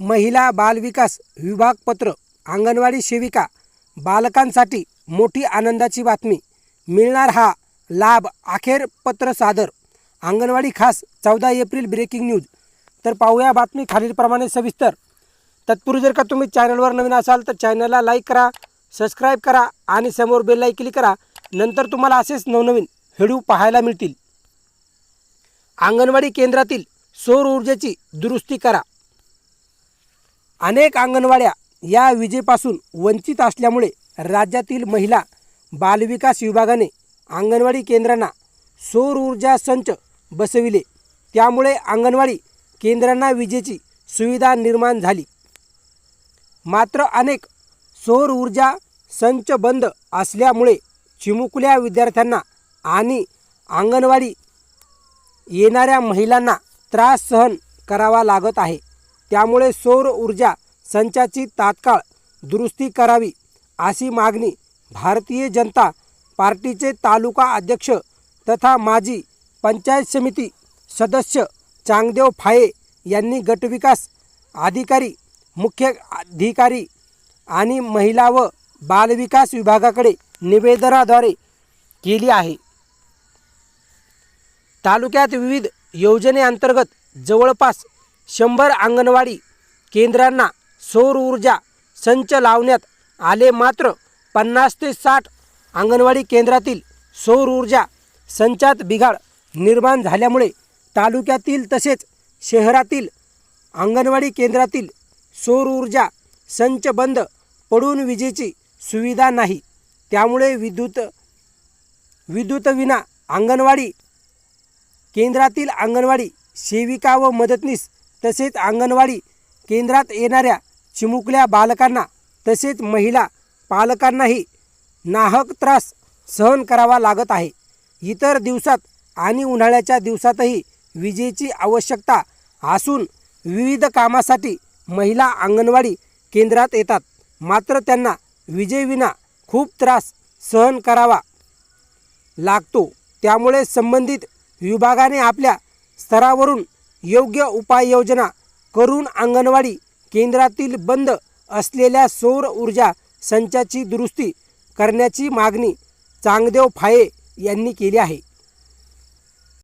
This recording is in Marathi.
महिला बालविकास विभाग पत्र अंगणवाडी सेविका बालकांसाठी मोठी आनंदाची बातमी. मिळणार हा लाभ अखेर पत्र सादर. अंगणवाडी खास चौदा एप्रिल ब्रेकिंग न्यूज तर पाहूया बातमी खालीलप्रमाणे सविस्तर. तत्पूर्वी जर का तुम्ही चॅनलवर नवीन असाल तर चॅनलला लाईक करा सबस्क्राईब करा आणि समोर बेल क्लिक करा. नंतर तुम्हाला असेच नवनवीन व्हिडिओ पाहायला मिळतील. अंगणवाडी केंद्रातील सौर ऊर्जेची दुरुस्ती करा. अनेक अंगणवाड्या या विजेपासून वंचित असल्यामुळे राज्यातील महिला बालविकास विभागाने अंगणवाडी केंद्रांना सौर ऊर्जा संच बसविले. त्यामुळे अंगणवाडी केंद्रांना विजेची सुविधा निर्माण झाली. मात्र अनेक सौर ऊर्जा संच बंद असल्यामुळे चिमुकल्या विद्यार्थ्यांना आणि अंगणवाडी येणाऱ्या महिलांना त्रास सहन करावा लागत आहे. त्यामुळे सौर ऊर्जा संचाची तात्काळ दुरुस्ती करावी अशी मागणी भारतीय जनता पार्टीचे तालुका अध्यक्ष तथा माजी पंचायत समिती सदस्य चांगदेव फाये यांनी गटविकास अधिकारी मुख्य अधिकारी आणि महिला व बालविकास विभागाकडे निवेदनाद्वारे केली आहे. तालुक्यात विविध योजनेअंतर्गत जवळपास शंभर अंगणवाडी केंद्रांना सौर ऊर्जा संच लावण्यात आले मात्र पन्नास ते साठ अंगणवाडी केंद्रातील सौर ऊर्जा संचात बिघाड निर्माण झाल्यामुळे तालुक्यातील तसेच शहरातील अंगणवाडी केंद्रातील सौर ऊर्जा संच बंद पडून विजेची सुविधा नाही. त्यामुळे विद्युत विद्युतविना अंगणवाडी केंद्रातील अंगणवाडी सेविका व मदतनीस तसेच अंगणवाडी केंद्रात येणाऱ्या चिमुकल्या बालकांना तसेच महिला पालकांनाही नाहक त्रास सहन करावा लागत आहे. इतर दिवसात आणि उन्हाळ्याच्या दिवसातही विजेची आवश्यकता असून विविध कामासाठी महिला अंगणवाडी केंद्रात येतात. मात्र त्यांना विजेविना खूप त्रास सहन करावा लागतो. त्यामुळे संबंधित विभागाने आपल्या स्तरावरून योग्य उपाययोजना करून अंगणवाडी केंद्रातील बंद असलेल्या सौर ऊर्जा संचाची दुरुस्ती करण्याची मागणी चांगदेव फाये यांनी केली आहे.